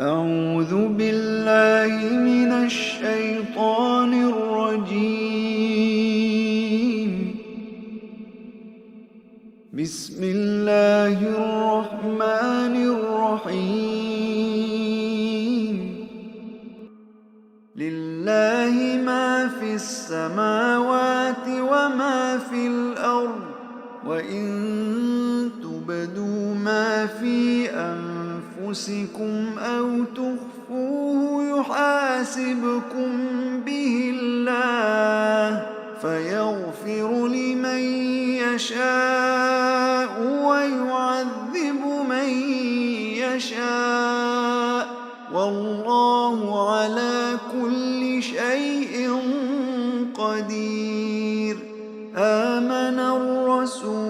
أعوذ بالله من الشيطان الرجيم. بسم الله الرحمن الرحيم. لله ما في السماوات وما في الأرض وإن تبدوا ما في أنفسكم أو تخفوه يحاسبكم به الله فيغفر لمن يشاء ويعذب من يشاء والله على كل شيء قدير آمن الرسول